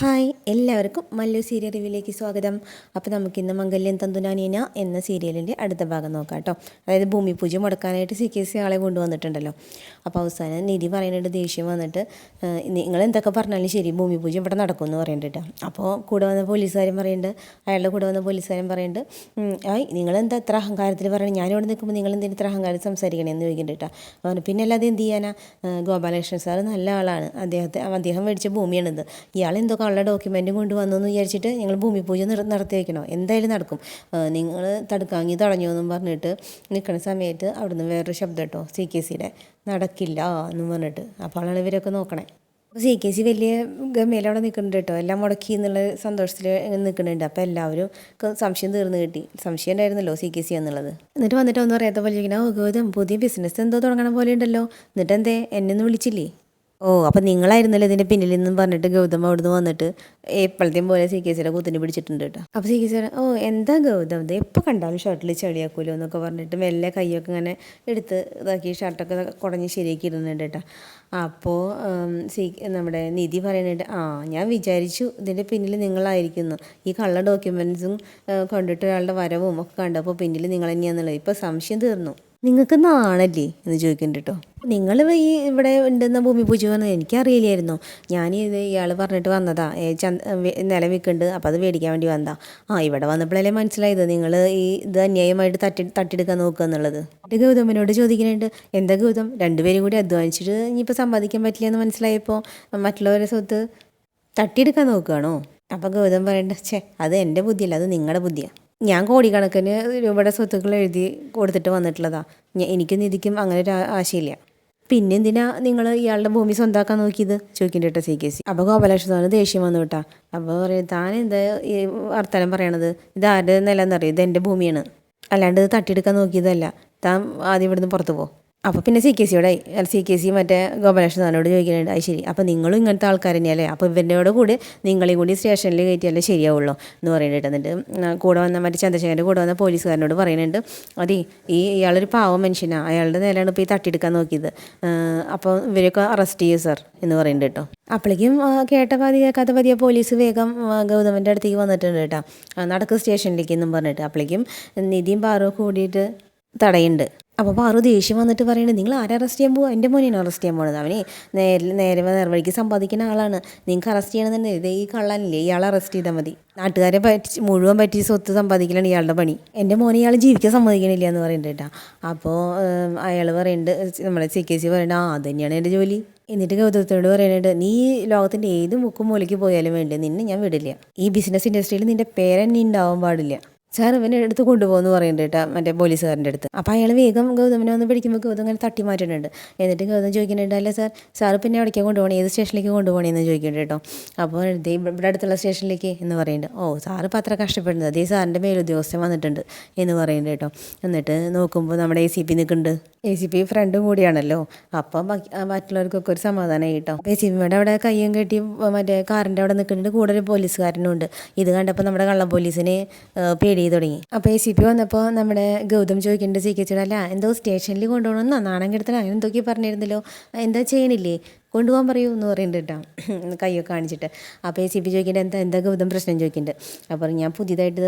Hi എല്ലാവർക്കും Mallu serial റിവ്യൂലേക്ക് സ്വാഗതം. അപ്പോൾ നമുക്കിന്ന് മംഗല്യം തന്തുനാനീന എന്ന സീരിയലിന്റെ അടുത്ത ഭാഗം നോക്കാം കേട്ടോ. അതായത് ഭൂമി പൂജ മുടക്കാനായിട്ട് സി കെ സി ആളെ കൊണ്ടുവന്നിട്ടുണ്ടല്ലോ. അപ്പോൾ അവസാനം നിധി പറയുന്നുണ്ട് ദേഷ്യം വന്നിട്ട് നിങ്ങൾ എന്തൊക്കെ പറഞ്ഞാലും ശരി ഭൂമി പൂജ ഇവിടെ പറയുന്നുണ്ട് കേട്ടോ. അപ്പോൾ കൂടെ വന്ന പോലീസുകാരും പറയുന്നുണ്ട് അയാളുടെ കൂടെ വന്ന പോലീസുകാരും പറയുന്നുണ്ട് ആയി നിങ്ങൾ എന്താ ഇത്ര അഹങ്കാരത്തിൽ പറയണം ഞാനിവിടെ നിൽക്കുമ്പോൾ നിങ്ങൾ എന്തിന് ഇത്ര അഹങ്കാരം സംസാരിക്കണേന്ന് ചോദിക്കുന്നുണ്ട് കേട്ടോ. പിന്നെ അല്ലാതെ എന്ത് ചെയ്യാനാ? ഗോപാലകൃഷ്ണൻ സാർ നല്ല ആളാണ്. അദ്ദേഹത്തെ അദ്ദേഹം മേടിച്ച ഭൂമിയാണിത്. ഇയാൾ എന്തോ കള്ള ഡോക്യുമെന്റും കൊണ്ടുവന്നു എന്ന് വിചാരിച്ചിട്ട് ഞങ്ങൾ ഭൂമി പൂജ നടത്തി വയ്ക്കണോ എന്തായാലും നടക്കും. നിങ്ങൾ തടുക്കാങ്ങി തടഞ്ഞു എന്നും പറഞ്ഞിട്ട് നിൽക്കുന്ന സമയത്ത് അവിടുന്ന് വേറൊരു ശബ്ദം കേട്ടോ സി കെ സിയുടെ നടക്കില്ല എന്നും പറഞ്ഞിട്ട്. അപ്പോൾ ആളാണ് ഇവരൊക്കെ നോക്കണേ. അപ്പോൾ സി കെ സി വലിയ ഗമയിൽ അവിടെ നിൽക്കുന്നുണ്ട് കേട്ടോ. എല്ലാം മുടക്കി എന്നുള്ള സന്തോഷത്തിൽ നിൽക്കുന്നുണ്ട് അപ്പോൾ എല്ലാവരും സംശയം തീർന്നു കിട്ടി. സംശയം ഉണ്ടായിരുന്നല്ലോ സി കെ സി എന്നുള്ളത്. എന്നിട്ട് വന്നിട്ട് ഒന്നും അറിയാത്ത പോലെ ഇങ്ങനെ ഓ പുതിയ ബിസിനസ് എന്തോ തുടങ്ങണ പോലെ ഉണ്ടല്ലോ. എന്നിട്ട് എന്തേ എന്നെ ഒന്ന് വിളിച്ചില്ലേ? ഓ അപ്പം നിങ്ങളായിരുന്നല്ലോ ഇതിന്റെ പിന്നിൽ നിന്നും പറഞ്ഞിട്ട് ഗൗതം അവിടുന്ന് വന്നിട്ട് എപ്പോഴത്തെയും പോലെ സി കെ സിയുടെ കുത്തിന് പിടിച്ചിട്ടുണ്ട് കേട്ടോ അപ്പോൾ സി കെ സി ഓ എന്താ ഗൗതം? ഇത് എപ്പോൾ കണ്ടാലും ഷർട്ടിൽ ചെളിയാക്കൂലോ എന്നൊക്കെ പറഞ്ഞിട്ട് മെല്ലെ കൈയൊക്കെ ഇങ്ങനെ എടുത്ത് ഇതാക്കി ഷർട്ടൊക്കെ കുടഞ്ഞ് ശരിയാക്കി ഇടുന്നുണ്ട് കേട്ടോ അപ്പോൾ സി നമ്മുടെ നിധി പറയുന്നുണ്ട് ആ ഞാൻ വിചാരിച്ചു ഇതിന്റെ പിന്നിൽ നിങ്ങളായിരിക്കുന്നു. ഈ കള്ള ഡോക്യുമെൻസും കൊണ്ടിട്ട് ഒരാളുടെ വരവും ഒക്കെ കണ്ടപ്പോൾ പിന്നിൽ നിങ്ങൾ തന്നെയാണെന്നുള്ളത് ഇപ്പോൾ സംശയം തീർന്നു. നിങ്ങൾക്ക് നാണല്ലേ എന്ന് ചോദിക്കുന്നുണ്ട് കേട്ടോ നിങ്ങൾ ഈ ഇവിടെ ഉണ്ടെന്ന ഭൂമി പൂജ പറഞ്ഞത് എനിക്കറിയില്ലായിരുന്നു. ഞാൻ ഇത് ഇയാൾ പറഞ്ഞിട്ട് വന്നതാ. ചന്ത നിലം വിൽക്കുന്നുണ്ട് അപ്പോൾ അത് മേടിക്കാൻ വേണ്ടി വന്നതാ. ആ ഇവിടെ വന്നപ്പോഴല്ലേ മനസ്സിലായത് നിങ്ങൾ ഈ ഇത് അന്യായമായിട്ട് തട്ടി തട്ടിയെടുക്കാൻ നോക്കുക എന്നുള്ളത്. എന്നിട്ട് ഗൗതമനോട് ചോദിക്കുന്നുണ്ട് എന്താ ഗൗതം? രണ്ടുപേരും കൂടി അധ്വാനിച്ചിട്ട് ഇനിയിപ്പോൾ സമ്പാദിക്കാൻ പറ്റില്ല എന്ന് മനസ്സിലായപ്പോൾ മറ്റുള്ളവരെ സ്വത്ത് തട്ടിയെടുക്കാൻ നോക്കുകയാണോ? അപ്പോൾ ഗൗതം പറയണ്ട ഛേ അത് എന്റെ ബുദ്ധിയല്ല അത് നിങ്ങളുടെ ബുദ്ധിയാണ് ഞാൻ കോടിക്കണക്കിന് രൂപയുടെ സ്വത്തുക്കൾ എഴുതി കൊടുത്തിട്ട് വന്നിട്ടുള്ളതാ. എനിക്ക് നിധിക്കും അങ്ങനെ ഒരു ആശയമില്ല പിന്നെ എന്തിനാ നിങ്ങൾ ഇയാളുടെ ഭൂമി സ്വന്താക്കാൻ നോക്കിയത്? ചോദിക്കേണ്ടി കേട്ടോ സി കെ സി. അപ്പോൾ ഗോപാലകൃഷ്ണന് ദേഷ്യം വന്നു കേട്ടാ. അപ്പോൾ പറയും താൻ എന്താ ഈ വർത്തമാനം പറയണത്? ഇത് ആരുടെ നിലയെന്നറിയോ ഇത് എന്റെ ഭൂമിയാണ്. അല്ലാണ്ട് ഇത് തട്ടിയെടുക്കാൻ നോക്കിയതല്ല. താൻ ആദ്യം ഇവിടുന്ന് പുറത്തു പോ. അപ്പോൾ പിന്നെ സി കെ സിയോടെ സി കെ സി മറ്റേ ഗോപാലകൃഷ്ണൻ സാറിനോട് ചോദിക്കുന്നുണ്ട് അത് ശരി. അപ്പോൾ നിങ്ങളും ഇങ്ങനത്തെ ആൾക്കാർ തന്നെയല്ലേ അപ്പോൾ ഇവന്റെയോട് കൂടി നിങ്ങളെയും കൂടി സ്റ്റേഷനിൽ കയറ്റിയാലേ ശരിയാവുള്ളൂ എന്ന് പറയുന്നുണ്ട് കൂടെ വന്ന മറ്റേ ചന്ദ്രശേഖരന്റെ കൂടെ വന്ന പോലീസുകാരനോട് പറയുന്നുണ്ട്. അതെ ഈ ഇയാളൊരു പാവം മനുഷ്യനാണ് അയാളുടെ നേരെയാണ് ഇപ്പോൾ ഈ തട്ടിയെടുക്കാൻ നോക്കിയത്. അപ്പോൾ ഇവരൊക്കെ അറസ്റ്റ് ചെയ്യും സാർ എന്ന് പറയുന്നുണ്ട് കേട്ടോ. അപ്പോഴേക്കും കേട്ട പാതി കേൾക്കാത്ത പതിയെ പോലീസ് വേഗം ഗൗതമന്റെ അടുത്തേക്ക് വന്നിട്ടുണ്ട് കേട്ടോ. നടക്ക് സ്റ്റേഷനിലേക്ക് എന്നും പറഞ്ഞിട്ട്. അപ്പോഴേക്കും നിധിയും പാറും കൂടിയിട്ട് തടയുണ്ട് അപ്പോൾ പാറു ദേഷ്യം വന്നിട്ട് പറയുന്നത് നിങ്ങൾ ആരെ അറസ്റ്റ് ചെയ്യാൻ പോകുക എന്റെ മോനെയാണ് അറസ്റ്റ് ചെയ്യാൻ പോകുന്നത് അവനെ നേരെ നേരെ നേർവഴിക്ക് സമ്പാദിക്കുന്ന ആളാണ്. നിങ്ങൾക്ക് അറസ്റ്റ് ചെയ്യണമെന്നുണ്ട് ഇതേ ഈ കള്ളനില്ലേ? ഇയാളെ അറസ്റ്റ് ചെയ്താൽ മതി. നാട്ടുകാരെ പറ്റി മുഴുവൻ പറ്റി സ്വത്ത് സമ്പാദിക്കലാണ് ഇയാളുടെ പണി. എന്റെ മോനെ ഇയാൾ ജീവിക്കാൻ സമ്മതിക്കണില്ല എന്ന് പറയുന്നുണ്ട് കേട്ടോ. അപ്പോൾ അയാൾ പറയുന്നുണ്ട് നമ്മുടെ സി കെ സി പറയുന്നുണ്ട് ആ അത് തന്നെയാണ് എന്റെ ജോലി. എന്നിട്ട് ഗൗതമത്തോട് പറയുന്നുണ്ട് നീ ലോകത്തിന്റെ ഏത് മുക്കും മൂലയ്ക്ക് പോയാലും വേണ്ടി? നിന്നെ ഞാൻ വിടില്ല. ഈ ബിസിനസ് ഇൻഡസ്ട്രിയിൽ നിന്റെ പേരെന്നെ ഉണ്ടാവാൻ പാടില്ല. സാർ ഇവനെ എടുത്ത് കൊണ്ടുപോകുന്ന പറയുന്നുണ്ട് കേട്ടോ മറ്റേ പോലീസുകാരന്റെ അടുത്ത്. അപ്പോൾ അയാൾ വേഗം ഗൗതമിനെ ഒന്ന് പിടിക്കുമ്പോൾ ഗൗതം ഇങ്ങനെ തട്ടി മാറ്റുന്നുണ്ട്. എന്നിട്ട് ഗൗതം ചോദിക്കുന്നുണ്ട് അല്ല സാർ? സാർ പിന്നെ എവിടേക്കാണ് കൊണ്ടുപോകണേ? ഏത് സ്റ്റേഷനിലേക്ക് കൊണ്ടുപോകണേന്ന് ചോദിക്കുന്നുണ്ട് കേട്ടോ. അപ്പോൾ ഇവിടെ അടുത്തുള്ള സ്റ്റേഷനിലേക്ക് എന്ന് പറയുന്നുണ്ട്. ഓ സാർ ഇപ്പോൾ അത്ര കഷ്ടപ്പെടുന്നത്. അതേ സാറിന്റെ മേലുദ്യോഗസ്ഥൻ വന്നിട്ടുണ്ട് എന്ന് പറയുന്നുണ്ട് കേട്ടോ. എന്നിട്ട് നോക്കുമ്പോൾ നമ്മുടെ എ സി പി നിൽക്കുന്നുണ്ട്. എ സി പി ഫ്രണ്ടും കൂടിയാണല്ലോ. അപ്പം മറ്റുള്ളവർക്കൊക്കെ ഒരു സമാധാനമായി കേട്ടോ. എ സി പിയുടെ അവിടെ കയ്യും കെട്ടി മറ്റേ കാറിന്റെ അവിടെ നിൽക്കുന്നുണ്ട്. കൂടെ ഒരു പോലീസുകാരനും ഉണ്ട്. ഇത് കണ്ടപ്പോൾ നമ്മുടെ കള്ളം പോലീസിനെ ആ, ചെയ്ത് തുടങ്ങി. അപ്പോൾ എ സി പി വന്നപ്പോൾ നമ്മുടെ ഗൗതം ചോദിക്കേണ്ട സി കെ ചേട്ടാ അല്ല എന്തോ സ്റ്റേഷനിൽ കൊണ്ടുപോകണമെന്നാ നാണം കെടുത്തണം. അങ്ങനെ എന്തൊക്കെ പറഞ്ഞിരുന്നല്ലോ. എന്താ ചെയ്യണില്ലേ? കൊണ്ടുപോകാൻ പറയൂ എന്ന് പറയുന്നുണ്ട് കേട്ടോ. കൈയൊക്കെ കാണിച്ചിട്ട്. അപ്പോൾ എ സി പി ചോദിക്കേണ്ട എന്താ എന്താ ഗൗതം പ്രശ്നം? ചോദിക്കുന്നുണ്ട്. അപ്പോൾ ഞാൻ പുതിയതായിട്ട്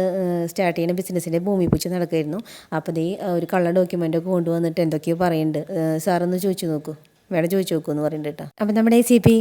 സ്റ്റാർട്ട് ചെയ്യുന്ന ബിസിനസ്സിന്റെ ഭൂമി പൂച്ച നടക്കുമായിരുന്നു അപ്പോൾ ഈ ഒരു കള്ള ഡോക്യുമെന്റൊക്കെ കൊണ്ടുവന്നിട്ട് എന്തൊക്കെയോ പറയുന്നുണ്ട്. സാറൊന്ന് ചോദിച്ചു നോക്കൂ. വേണം ചോദിച്ചു നോക്കൂ എന്ന് പറയുന്നുണ്ട് കേട്ടോ അപ്പം നമ്മുടെ എ സി പി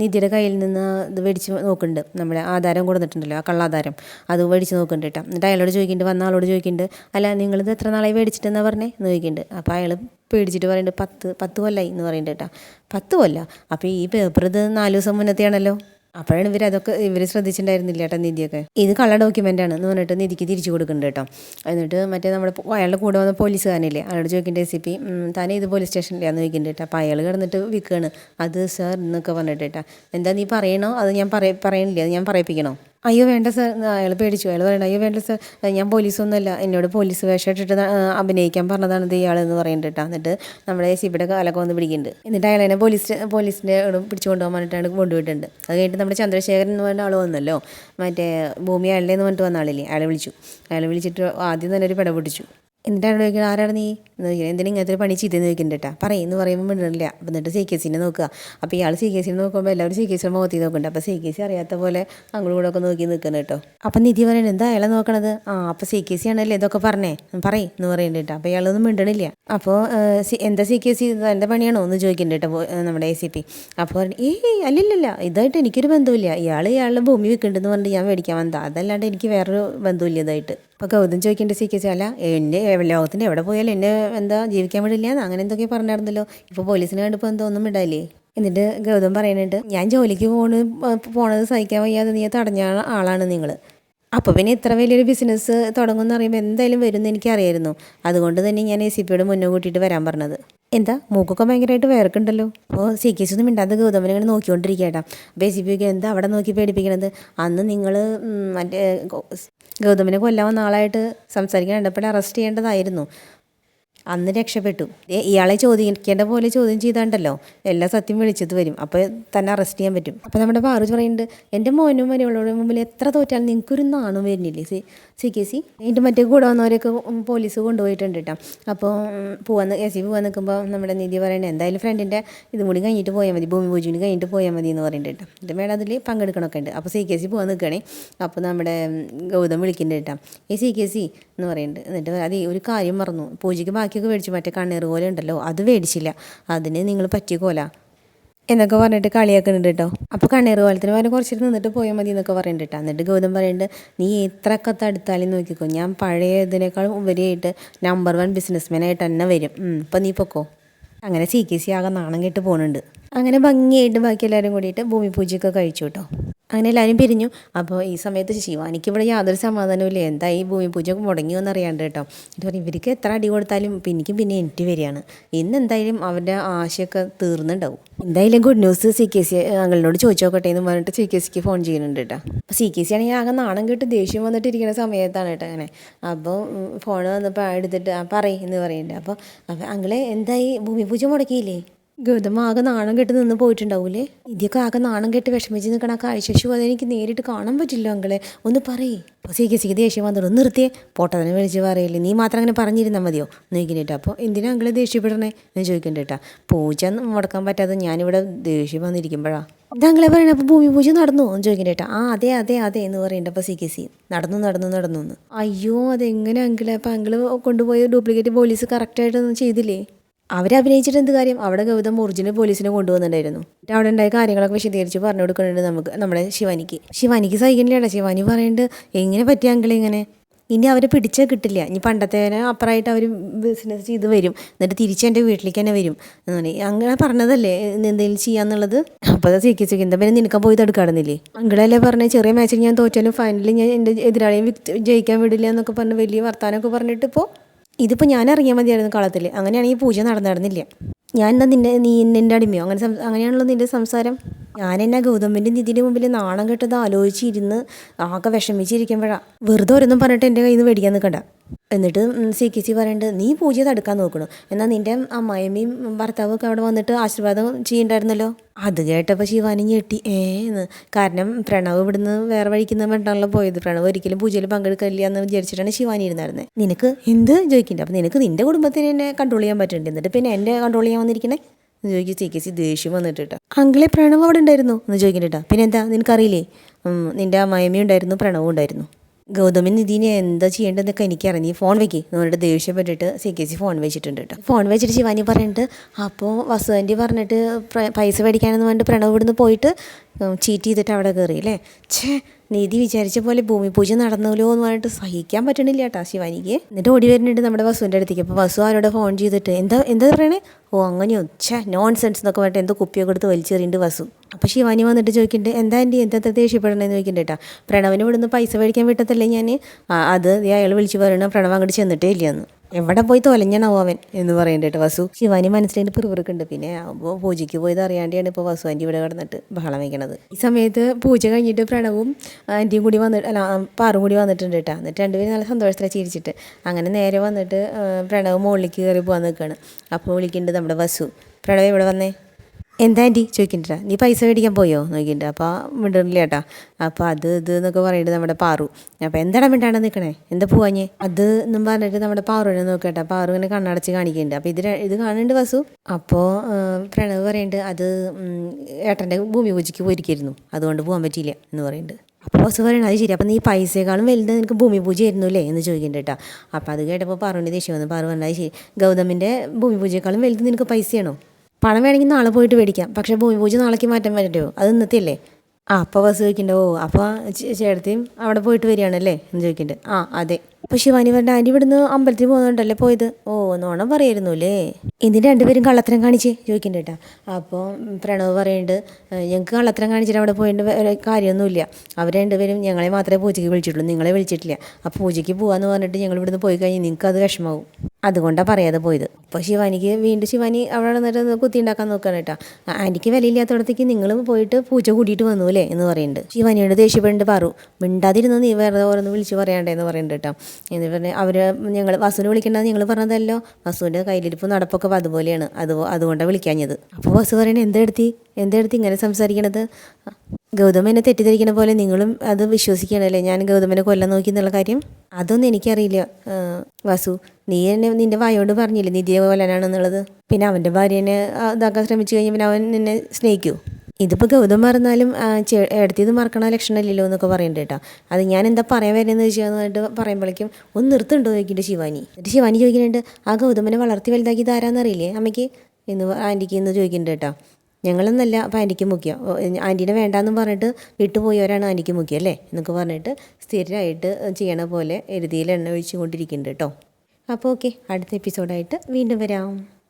നിധിയുടെ കയ്യിൽ നിന്ന് ഇത് മേടിച്ച് നോക്കുന്നുണ്ട്. നമ്മുടെ ആധാരം കൊടുത്തിട്ടുണ്ടല്ലോ ആ കള്ളാധാരം. അത് മേടിച്ച് നോക്കുന്നുണ്ട് കേട്ടോ എന്നിട്ട് അയാളോട് ചോദിക്കുന്നുണ്ട് വന്ന ആളോട് ചോദിക്കുന്നുണ്ട് അല്ല നിങ്ങളിത് എത്ര നാളായി മേടിച്ചിട്ടെന്നാ പറഞ്ഞേ? എന്ന് ചോദിക്കുന്നുണ്ട്. അപ്പോൾ അയാൾ പേടിച്ചിട്ട് പറയുന്നുണ്ട് പത്ത് പത്ത് കൊല്ലായി എന്ന് പറയുന്നുണ്ട് കേട്ടോ പത്ത് കൊല്ലം? അപ്പോൾ ഈ പേപ്പർ ഇത് നാല് ദിവസം മുന്നത്തെയാണല്ലോ. അപ്പോഴാണ് ഇവർ അതൊക്കെ ഇവർ ശ്രദ്ധിച്ചിട്ടുണ്ടായിരുന്നില്ല കേട്ടോ നിധിയൊക്കെ. ഇത് കള്ള ഡോക്യുമെന്റ് ആണ് എന്ന് പറഞ്ഞിട്ട് നിധിക്ക് തിരിച്ചു കൊടുക്കുന്നുണ്ട് കേട്ടോ. എന്നിട്ട് മറ്റേ നമ്മുടെ അയാളുടെ കൂടെ വന്ന പോലീസുകാരനില്ലേ അയാളോട് ചോദിക്കേണ്ട എസ് സി പി താനേ ഇത് പോലീസ് സ്റ്റേഷനിലാന്ന് ചോദിക്കുന്നുണ്ട് കേട്ടോ. അപ്പോൾ അയാൾ കിടന്നിട്ട് വിൽക്കുകയാണ്. അത് സാർ എന്നൊക്കെ പറഞ്ഞിട്ട് കേട്ടോ. എന്താ നീ പറയണോ? അത് ഞാൻ പറയ പറയണില്ലേ? അത് ഞാൻ പറയിപ്പിക്കണോ? അയ്യോ വേണ്ട സർ. അയാൾ പേടിച്ചു. അയാൾ പറയണ്ട അയ്യോ വേണ്ട സർ. ഞാൻ പോലീസൊന്നുമല്ല. എന്നോട് പോലീസ് വേഷം ഇട്ടിട്ട് അഭിനയിക്കാൻ പറഞ്ഞതാണ് ഇത് ഇയാളെന്ന് പറയുന്നുണ്ട് കേട്ടോ. എന്നിട്ട് നമ്മുടെ സിബിയുടെ കാലൊക്കെ വന്ന് പിടിക്കുന്നുണ്ട്. എന്നിട്ട് അയാളെന്നെ പോലീസ് പോലീസിന്റെ പിടിച്ചു കൊണ്ടുപോകാൻ പറഞ്ഞിട്ടാണ് കൊണ്ടുപോയിട്ടുണ്ട്. അത് കഴിഞ്ഞിട്ട് നമ്മുടെ ചന്ദ്രശേഖരൻ എന്ന് പറഞ്ഞ ആൾ വന്നല്ലോ. മറ്റേ ഭൂമി അയാളുടെ എന്ന് പറഞ്ഞിട്ട് വന്ന ആളില്ലേ? അയാളെ വിളിച്ചു. അയാളെ വിളിച്ചിട്ട് ആദ്യം തന്നെ ഒരു പിട പൊട്ടിച്ചു. എന്നിട്ടാണ് ചോദിക്കുന്നത് ആരാണ് നീ? എന്ന് ചോദിക്കുന്നത് എന്തിനാ ഇങ്ങനത്തെ പണി ചെയ്തെന്ന് ചോദിക്കുന്നുണ്ട് കേട്ടോ പറയുമെന്ന് പറയുമ്പോൾ മിണ്ടില്ല എന്നിട്ട് സി കെ സിനെ നോക്കുക. അപ്പോൾ ഇയാൾ സി കെ സിനെ നോക്കുമ്പോൾ എല്ലാവരും സി കെ സിയുടെ മുഖത്തിൽ നോക്കുന്നുണ്ട്. അപ്പോൾ സി കെ സി അറിയാത്ത പോലെ അങ്ങോട്ടും കൂടെ ഒക്കെ നോക്കി നിൽക്കുന്നു കേട്ടോ അപ്പം നിധി പറയുന്നത് എന്താ അയാളെ നോക്കണത്? ആ അപ്പോൾ സി കെ സി ആണല്ലേ ഇതൊക്കെ പറഞ്ഞേ. പറയും എന്ന് പറയുന്നുണ്ട് കേട്ടോ അപ്പോൾ ഇയാളൊന്നും മിണ്ടണില്ല. അപ്പോൾ എന്താ സി കെ സി എന്റെ പണിയാണോ എന്ന് ചോദിക്കുന്നുണ്ട് കേട്ടോ നമ്മുടെ എ സി പി അപ്പോൾ ഏയ് അല്ലല്ലല്ല ഇതായിട്ട് എനിക്കൊരു ബന്ധമില്ല ഇയാൾ ഇയാളുടെ ഭൂമി വിൽക്കുന്നുണ്ടെന്ന് പറഞ്ഞിട്ട് ഞാൻ മേടിക്കാൻ വന്നതാണ് അതല്ലാണ്ട് എനിക്ക് വേറൊരു ബന്ധമില്ല ഇതായിട്ട്. അപ്പോൾ ഗൗതം ചോദിക്കേണ്ട കെ അല്ല എന്നെ ലോകത്തിന്റെ എവിടെ പോയാലും എന്നെ എന്താ ജീവിക്കാൻ വിടില്ല അങ്ങനെ എന്തൊക്കെ പറഞ്ഞായിരുന്നല്ലോ. ഇപ്പോൾ പോലീസിനെ കണ്ടപ്പോൾ എന്തോ ഒന്നും വിടാല്ലേ എന്നിട്ട് ഗൗതം പറയുന്നുണ്ട് ഞാൻ ജോലിക്ക് പോണ് പോണത് സഹിക്കാൻ വയ്യാതെ നീ തടഞ്ഞ ആളാണ് നിങ്ങൾ അപ്പോൾ പിന്നെ ഇത്ര വലിയൊരു ബിസിനസ് തുടങ്ങുമെന്ന് പറയുമ്പോൾ എന്തായാലും വരുമെന്ന് എനിക്കറിയായിരുന്നു. അതുകൊണ്ട് തന്നെ ഞാൻ എ സി പിയോട് മുന്നേ കൂട്ടിയിട്ട് വരാൻ പറഞ്ഞത്. എന്താ? മൂക്കൊക്കെ ഭയങ്കരമായിട്ട് വേർക്കുണ്ടല്ലോ. അപ്പോൾ സി കെ സി ഒന്നും മിണ്ടാതെ ഗൗതമനെ ഇങ്ങനെ നോക്കിക്കൊണ്ടിരിക്കട്ടാ അപ്പോൾ എ സി പി എന്താ അവിടെ നോക്കി പേടിപ്പിക്കണത്? അന്ന് നിങ്ങൾ മറ്റേ ഗൗതമനെ ഗൗതമിനെ കൊല്ലാൻ വന്ന ആളായിട്ട് സംസാരിക്കാൻ ഇടപെടെ അറസ്റ്റ് ചെയ്യേണ്ടതായിരുന്നു. അന്ന് രക്ഷപ്പെട്ടു. ഇയാളെ ചോദിക്കേണ്ട പോലെ ചോദ്യം ചെയ്താണ്ടല്ലോ. എല്ലാ സത്യം വിളിച്ചത് വരും. അപ്പോൾ തന്നെ അറസ്റ്റ് ചെയ്യാൻ പറ്റും. അപ്പോൾ നമ്മുടെ പാറു പറയുന്നുണ്ട് എന്റെ മോനും മരുവളോടും മുമ്പിൽ എത്ര തോറ്റാലും നിങ്ങൾക്കൊരു നാണും വരുന്നില്ലേ? സി സി കെ സി എന്റെ മറ്റേ കൂടെ വന്നവരൊക്കെ പോലീസ് കൊണ്ടുപോയിട്ടുണ്ട് കേട്ടോ അപ്പോൾ പോവാൻ എ സി പോകാൻ നിൽക്കുമ്പോൾ നമ്മുടെ നിധി പറയുന്നത് എന്തായാലും ഫ്രണ്ടിന്റെ ഇതും കൂടി കഴിഞ്ഞിട്ട് പോയാൽ മതി. ഭൂമി പൂജയും കഴിഞ്ഞിട്ട് പോയാൽ മതി എന്ന് പറയുന്നുണ്ട് കേട്ടോ ഇത് മേഡം അതിൽ പങ്കെടുക്കണമൊക്കെ ഉണ്ട്. അപ്പോൾ സി കെ സി പോകാൻ നിൽക്കണേ അപ്പോൾ നമ്മുടെ ഗൗതം വിളിക്കുന്നുണ്ട് കേട്ടോ ഈ സി കെ സി എന്ന് പറയുന്നുണ്ട് എന്നിട്ട് അത് ഒരു കാര്യം മറന്നു. പൂജയ്ക്ക് ബാക്കിയൊക്കെ മേടിച്ചു മറ്റേ കണ്ണീർ കോല ഉണ്ടല്ലോ അത് മേടിച്ചില്ല. അതിന് നിങ്ങൾ പറ്റിയ കോല. എന്നൊക്കെ പറഞ്ഞിട്ട് കളിയാക്കുന്നുണ്ട് കേട്ടോ. അപ്പോൾ കണ്ണീർ കോലത്തിന് പറഞ്ഞ് കുറച്ചിട്ട് നിന്നിട്ട് പോയാൽ മതി എന്നൊക്കെ പറയുന്നുണ്ട് കേട്ടോ. എന്നിട്ട് ഗൗതം പറയുന്നുണ്ട് നീ എത്രയൊക്കെ തടുത്താലും നോക്കിക്കോ. ഞാൻ പഴയ ഇതിനേക്കാൾ ഉപരിയായിട്ട് നമ്പർ വൺ ബിസിനസ്മാനായിട്ട് തന്നെ വരും. ഇപ്പം നീ പൊക്കോ? അങ്ങനെ സി കെ സി ആകെ നാണം കെട്ട് പോകുന്നുണ്ട് അങ്ങനെ ഭംഗിയായിട്ട് ബാക്കി എല്ലാവരും കൂടിയിട്ട് ഭൂമി പൂജയൊക്കെ കഴിച്ചു കേട്ടോ. അങ്ങനെ എല്ലാവരും പിരിഞ്ഞു. അപ്പോൾ ഈ സമയത്ത് ശിവാനിക്ക് ഇവിടെ യാതൊരു സമാധാനവും ഈ ഭൂമി പൂജ മുടങ്ങിയോ എന്നറിയാണ്ട് കേട്ടോ. എന്നിട്ട് പറയും ഇവർക്ക് എത്ര അടി കൊടുത്താലും പിന്നിക്കും പിന്നെ എനിക്ക് വരികയാണ്. ഇന്ന് എന്തായാലും അവരുടെ ആശയൊക്കെ തീർന്നുണ്ടാവും. എന്തായാലും good news C K C അങ്ങളിനോട് ചോദിച്ചു നോക്കട്ടെ എന്ന് പറഞ്ഞിട്ട് സി കെ സിക്ക് ഫോൺ ചെയ്യുന്നുണ്ട് കേട്ടോ. അപ്പോൾ സി കെ സി ആണെങ്കിൽ ആകെ നാണം കേട്ട് ദേഷ്യം വന്നിട്ട് ഇരിക്കുന്ന സമയത്താണ് കേട്ടോ അങ്ങനെ. അപ്പോൾ ഫോൺ വന്നപ്പോൾ എടുത്തിട്ട് പറയും എന്ന് പറയുന്നുണ്ട്. അപ്പോൾ അങ്ങളെ എന്തായി ഭൂമി പൂജ മുടക്കിയില്ലേ? ഗൗതം ആകെ നാണം കെട്ട് നിന്ന് പോയിട്ടുണ്ടാവൂലേ? ഇതിയൊക്കെ ആകെ നാണം കെട്ട് വിഷമിച്ച് നിൽക്കണ ആ കാഴ്ചശു എനിക്ക് നേരിട്ട് കാണാൻ പറ്റില്ല അങ്കളെ. ഒന്ന് പറയേ. അപ്പോൾ സീക്കെ സീക്കെ ദേഷ്യം വന്നിട്ട് ഒന്ന് നിർത്തിയേ. പോട്ടതിനെ വിളിച്ച് പറയില്ലേ. നീ മാത്രം അങ്ങനെ പറഞ്ഞിരുന്നാൽ മതിയോ? ചോദിക്കുന്നുണ്ട് അപ്പോൾ എന്തിനാ അങ്കളെ ദേഷ്യപ്പെടണേ? എന്ന് ചോദിക്കുന്നുണ്ട് കേട്ടാ പൂജ മുടക്കാൻ പറ്റാതെ ഞാനിവിടെ ദേഷ്യം വന്നിരിക്കുമ്പോഴാണ് ഇതങ്ങളെ പറയണേ. അപ്പോൾ ഭൂമി പൂജ നടന്നു? എന്ന് ചോദിക്കുന്നുണ്ട് കേട്ടോ ആ അതെ അതെ അതെ എന്ന് പറയണ്ട. അപ്പോൾ സി കെ സി. നടന്നു നടന്നു നടന്നു അയ്യോ അതെങ്ങനെ അങ്കിളെ? അപ്പോൾ അങ്കിൾ കൊണ്ടുപോയ ഡ്യൂപ്ലിക്കേറ്റ് പോലീസ് കറക്റ്റായിട്ടൊന്നും ചെയ്തില്ലേ? അവരഭിനയിച്ചിട്ട് എന്ത് കാര്യം? അവിടെ ഗൗതം ഒറിജിനൽ പോലീസിനെ കൊണ്ടുവന്നിട്ടുണ്ടായിരുന്നു. അവിടെ ഉണ്ടായ കാര്യങ്ങളൊക്കെ വിശദീകരിച്ച് പറഞ്ഞു കൊടുക്കുന്നുണ്ട് നമുക്ക് നമ്മുടെ ശിവാനിക്ക്. ശിവാനിക്ക് സഹിക്കണില്ലേടാ ശിവാനി പറയുന്നുണ്ട് എങ്ങനെ പറ്റിയ അങ്കിൾ ഇങ്ങനെ? ഇനി അവരെ പിടിച്ചാൽ കിട്ടില്ല. ഇനി പണ്ടത്തേനെ അപ്പുറമായിട്ട് അവർ ബിസിനസ് ചെയ്ത് വരും. എന്നിട്ട് തിരിച്ച് എന്റെ വീട്ടിലേക്ക് തന്നെ വരും. എന്ന് പറഞ്ഞാൽ അങ്ങനെ പറഞ്ഞതല്ലേ? എന്തെങ്കിലും ചെയ്യാന്നുള്ളത്? അപ്പോൾ സി കെ സിക്ക് എന്താ പിന്നെ നിനക്കാൻ പോയി തടുക്കാടുന്നില്ലേ അങ്കിളല്ലേ പറഞ്ഞ ചെറിയ മാച്ചിൽ ഞാൻ തോറ്റാലും ഫൈനലിൽ ഞാൻ എന്റെ എതിരാളിയെ ജയിക്കാൻ വിടില്ല എന്നൊക്കെ പറഞ്ഞ് വലിയ വർത്താനമൊക്കെ പറഞ്ഞിട്ട് ഇപ്പോൾ ഇതിപ്പോൾ ഞാൻ അറിയാൻ മതിയായിരുന്നു കളത്തിൽ അങ്ങനെയാണെങ്കിൽ പൂജ നടന്നു നടന്നില്ല. ഞാൻ എന്നാ നിന്നെ നീ നിന്റെ അടിമയോ? അങ്ങനെ അങ്ങനെയാണല്ലോ നിന്റെ സംസാരം. ഞാൻ എന്നെ ഗൗതമിന്റെ നിധിന്റെ മുമ്പിൽ നാണം കെട്ടത് ആലോചിച്ചിരുന്ന് ആകെ വിഷമിച്ചിരിക്കുമ്പോഴാണ് വെറുതെ ഒരൊന്നും പറഞ്ഞിട്ട് എന്റെ കയ്യിൽ നിന്ന് മേടിക്കാൻ നിൽക്കണ്ട എന്നിട്ട് സി കെ സി പറയുന്നുണ്ട് നീ പൂജ തടുക്കാൻ നോക്കണം. എന്നാൽ നിന്റെ അമ്മായിമ്മയും ഭർത്താവും ഒക്കെ അവിടെ വന്നിട്ട് ആശീർവാദം ചെയ്യണ്ടായിരുന്നല്ലോ? അത് കേട്ടപ്പോൾ ശിവാനി ഞെട്ടി. ഏന്ന് കാരണം പ്രണവ് ഇവിടുന്ന് വേറെ വഴിക്കുന്ന വേണ്ടാണല്ലോ പോയത്. പ്രണവ് ഒരിക്കലും പൂജയിൽ പങ്കെടുക്കില്ല എന്ന് വിചാരിച്ചിട്ടാണ് ശിവാനി ഇരുന്നായിരുന്നത് നിനക്ക് എന്ത്? ചോദിക്കണ്ട. അപ്പം നിനക്ക് നിന്റെ കുടുംബത്തിന് എന്നെ കൺട്രോൾ ചെയ്യാൻ പറ്റുന്നുണ്ട് എന്നിട്ട് പിന്നെ എന്റെ കൺട്രോൾ ചെയ്യാൻ വന്നിരിക്കണേ? എന്ന് ചോദിക്കും സി കെ സി ദേഷ്യം വന്നിട്ട് കേട്ടോ അങ്കിളെ പ്രണവ് അവിടെ ഉണ്ടായിരുന്നു എന്ന് ചോദിക്കണ്ട പിന്നെ എന്താ നിനക്കറിയില്ലേ നിന്റെ നിന്റെ അമ്മായിമ്മയും ഉണ്ടായിരുന്നു പ്രണവും ഉണ്ടായിരുന്നു. ഗൗതമൻ നിധിനെ എന്താ ചെയ്യേണ്ടതെന്നൊക്കെ നീ ഫോൺ വെക്കി. പറഞ്ഞിട്ട് ദേഷ്യപ്പെട്ടിട്ട് സി കെ സി ഫോൺ വെച്ചിട്ടുണ്ട് കേട്ടോ ഫോൺ വെച്ചിട്ട് ശിവാനി പറഞ്ഞിട്ട് അപ്പോൾ വസുവാന്റെ പറഞ്ഞിട്ട് പൈസ മേടിക്കാനെന്ന് പറഞ്ഞിട്ട് പ്രണവ് ഇവിടുന്ന് പോയിട്ട് ചീറ്റ് ചെയ്തിട്ട് അവിടെ കയറി അല്ലേ? ഛേ നീതി വിചാരിച്ച പോലെ ഭൂമി പൂജ നടന്നല്ലോ എന്ന് പറഞ്ഞിട്ട് സഹിക്കാൻ പറ്റണില്ല കേട്ടോ ശിവാനിക്ക്. എന്നിട്ട് ഓടി വരുന്നുണ്ട് നമ്മുടെ വസുവിന്റെ അടുത്തേക്ക്. അപ്പോൾ വസു അവനോട് ഫോൺ ചെയ്തിട്ട് എന്താ എന്താ പറയണേ? ഓ അങ്ങനെയോ. ഛേ നോൺ സെൻസ് എന്നൊക്കെ പറഞ്ഞിട്ട് എന്തോ കുപ്പിയൊക്കെ എടുത്ത് വലിച്ചെറിയുന്നുണ്ട് വസു. അപ്പോൾ ശിവാനി വന്നിട്ട് ചോദിക്കുന്നുണ്ട് എന്താ എന്റെ എന്താ ഇത്ര ദേഷ്യപ്പെടണേന്ന് ചോദിക്കുന്നുണ്ട് കേട്ടോ പ്രണവിന് ഇവിടുന്ന് പൈസ മേടിക്കാൻ വിട്ടതല്ലേ ഞാൻ അത് അയാൾ വിളിച്ച് പറയണ പ്രണവ് അങ്ങോട്ട് ചെന്നിട്ടേ ഇല്ലയെന്ന്. എവിടെ പോയി തോലഞ്ഞണാവോ അവൻ എന്ന് പറയണ്ടേട്ട് വസു. ശിവാനി മനസ്സിലായിട്ട് പിറുപിറുക്കുണ്ട്. പിന്നെ പൂജയ്ക്ക് പോയത് അറിയാണ്ടിയാണ് ഇപ്പോൾ വസു ആന്റി ഇവിടെ കിടന്നിട്ട് ബഹളം വയ്ക്കണത്. ഈ സമയത്ത് പൂജ കഴിഞ്ഞിട്ട് പ്രണവും ആന്റിയും കൂടി വന്നിട്ട് അല്ല പാറും കൂടി വന്നിട്ടുണ്ട് കേട്ടോ. എന്നിട്ട് രണ്ടുപേരും നല്ല സന്തോഷത്തിൽ ചിരിച്ചിട്ട്. അങ്ങനെ നേരെ വന്നിട്ട് പ്രണവ് മുകളിലേക്ക് കയറി പോകാൻ നിൽക്കുകയാണ് അപ്പോൾ വിളിക്കുന്നുണ്ട് നമ്മുടെ വസു. പ്രണവ് ഇവിടെ വന്നേ? എന്താ ആന്റി? ചോദിക്കണ്ട. നീ പൈസ മേടിക്കാൻ പോയോ? നോക്കിയിട്ട് അപ്പോൾ മിണ്ടണില്ല കേട്ടാ. അപ്പോൾ അത് ഇത് എന്നൊക്കെ പറഞ്ഞിട്ട് നമ്മുടെ പാറു. അപ്പോൾ എന്താണ് മിണ്ടാണ് നിൽക്കണേ എന്താ പോവാഞ്ഞേ അത് എന്നും പറഞ്ഞിട്ട് നമ്മുടെ പാറുവിനെ നോക്കട്ടെ പാറു ഇങ്ങനെ കണ്ണടച്ച് കാണിക്കുന്നുണ്ട്. അപ്പോൾ ഇത് ഇത് കാണുന്നുണ്ട് വസു. അപ്പോൾ പ്രണവ് പറയുന്നുണ്ട് അത് ഏട്ടന്റെ ഭൂമി പൂജയ്ക്ക് പോയിരിക്കായിരുന്നു അതുകൊണ്ട് പോകാൻ പറ്റിയില്ല എന്ന് പറയുന്നുണ്ട്. അപ്പോൾ വസു പറയണം അത് ശരി. അപ്പം നീ പൈസയെക്കാളും വലുത് നിനക്ക് ഭൂമി പൂജ ആയിരുന്നു അല്ലേ എന്ന് ചോദിക്കുന്നുണ്ട് കേട്ടോ. അപ്പോൾ അത് കേട്ടപ്പോൾ പാറുവിന്റെ ദേഷ്യം വന്നു. പാറു പറഞ്ഞത് ശരി. ഗൗതമിന്റെ ഭൂമി പൂജയെക്കാളും വലുത് നിനക്ക് പൈസയാണോ? പണം വേണമെങ്കിൽ നാളെ പോയിട്ട് മേടിക്കാം. പക്ഷേ ഭൂമി പൂജ നാളേക്ക് മാറ്റാൻ പറ്റുമോ അത് ഇന്നത്തെ അല്ലേ ആ അപ്പോൾ ബസ് ചോദിക്കണ്ടോ ഓ അപ്പോൾ ചേട്ടത്തിയും അവിടെ പോയിട്ട് വരികയാണല്ലേ എന്ന് ചോദിക്കണ്ടേ. ആ അതെ. അപ്പോൾ ശിവാനി പറഞ്ഞ ഇവിടുന്ന് അമ്പലത്തിൽ പോകുന്നുണ്ടല്ലേ പോയത്? ഓ നോണം പറയായിരുന്നു അല്ലേ ഇതിന് രണ്ടുപേരും കള്ളത്തരം കാണിച്ച് ചോദിക്കണ്ട കേട്ടോ. അപ്പോൾ പ്രണവ് പറയുന്നുണ്ട് ഞങ്ങൾക്ക് കള്ളത്തരം കാണിച്ചിട്ട് അവിടെ പോയിട്ട് കാര്യമൊന്നുമില്ല. അവർ രണ്ടുപേരും ഞങ്ങളെ മാത്രമേ പൂജയ്ക്ക് വിളിച്ചിട്ടുള്ളൂ നിങ്ങളെ വിളിച്ചിട്ടില്ല. അപ്പോൾ പൂജയ്ക്ക് പോവാന്ന് പറഞ്ഞിട്ട് ഞങ്ങൾ ഇവിടുന്ന് പോയി കഴിഞ്ഞാൽ നിങ്ങൾക്ക് അത് വിഷമാവും. അതുകൊണ്ടാണ് പറയാതെ പോയത്. അപ്പോൾ ശിവാനിക്ക് വീണ്ടും ശിവാനി അവിടെ നിന്നിട്ട് കുത്തി ഉണ്ടാക്കാൻ നോക്കുകയാണ് കേട്ടോ. ആന്റിക്ക് വിലയില്ലാത്തടത്തേക്ക് നിങ്ങൾ പോയിട്ട് പൂച്ച കൂട്ടിയിട്ട് വന്നു അല്ലേ? എന്ന് പറയുന്നുണ്ട് ശിവാനിയോട് ദേഷ്യപ്പെട്ട് പാറു മിണ്ടാതിരുന്നു നീ? വേറെ ഓരോന്ന് വിളിച്ച് പറയണ്ടേ എന്ന് പറയുന്നുണ്ട് കേട്ടോ. എന്ന് പറഞ്ഞാൽ അവർ ഞങ്ങൾ വസുവിനെ വിളിക്കേണ്ടത് ഞങ്ങൾ പറഞ്ഞതല്ലോ. വസുവിന്റെ കയ്യിലിരിപ്പ് നടപ്പൊക്കെ അതുപോലെയാണ്. അത് അതുകൊണ്ടാണ് വിളിക്കാഞ്ഞത്. അപ്പോൾ വസു പറയണത് എന്തെടുത്തി എന്തെടുത്തി ഇങ്ങനെ സംസാരിക്കണത്? ഗൗതമനെ എന്നെ തെറ്റിദ്ധരിക്കണ പോലെ നിങ്ങളും അത് വിശ്വസിക്കണല്ലേ? ഞാൻ ഗൗതമനെ കൊല്ലാൻ നോക്കി എന്നുള്ള കാര്യം? അതൊന്നും എനിക്കറിയില്ല. വസു നീ എന്നെ നിന്റെ വായോട് പറഞ്ഞില്ലേ? നിധിയെ കൊല്ലാനാണെന്നുള്ളത്. പിന്നെ അവന്റെ ഭാര്യനെ ഇതാക്കാൻ ശ്രമിച്ചു കഴിഞ്ഞാൽ പിന്നെ അവൻ നിന്നെ സ്നേഹിക്കൂ? ഇതിപ്പോൾ ഗൗതം മറന്നാലും എടുത്തത് മറക്കണ ലക്ഷണമില്ലല്ലോ എന്നൊക്കെ പറയുന്നുണ്ട് കേട്ടോ. അത് ഞാൻ എന്താ പറയാൻ വരുന്നത് ചോദിച്ചാൽ പറയുമ്പോഴേക്കും ഒന്ന് നിർത്തുണ്ടോ ചോദിക്കുന്നുണ്ട് ശിവാനി. എന്നിട്ട് ശിവാനി ചോദിക്കുന്നുണ്ട് ആ ഗൗതമനെ വളർത്തി വലുതാക്കി ആരാന്നറിയില്ലേ? അമ്മയ്ക്ക് എന്ന് ആന്റിക്ക് എന്ന് ചോദിക്കുന്നുണ്ട് കേട്ടോ. ഞങ്ങളൊന്നല്ല അപ്പോൾ ആന്റിക്ക് മുഖ്യം. ആന്റീനെ വേണ്ടാന്ന് പറഞ്ഞിട്ട് വിട്ടുപോയവരാണ് ആന്റിക്ക് മുഖ്യ അല്ലേ? എന്നൊക്കെ പറഞ്ഞിട്ട് സ്ഥിരമായിട്ട് ചെയ്യണ പോലെ എഴുതിയിൽ എണ്ണ ഒഴിച്ചു കൊണ്ടിരിക്കുന്നുണ്ട് കേട്ടോ. അപ്പോൾ ഓക്കെ അടുത്ത എപ്പിസോഡായിട്ട് വീണ്ടും വരാം.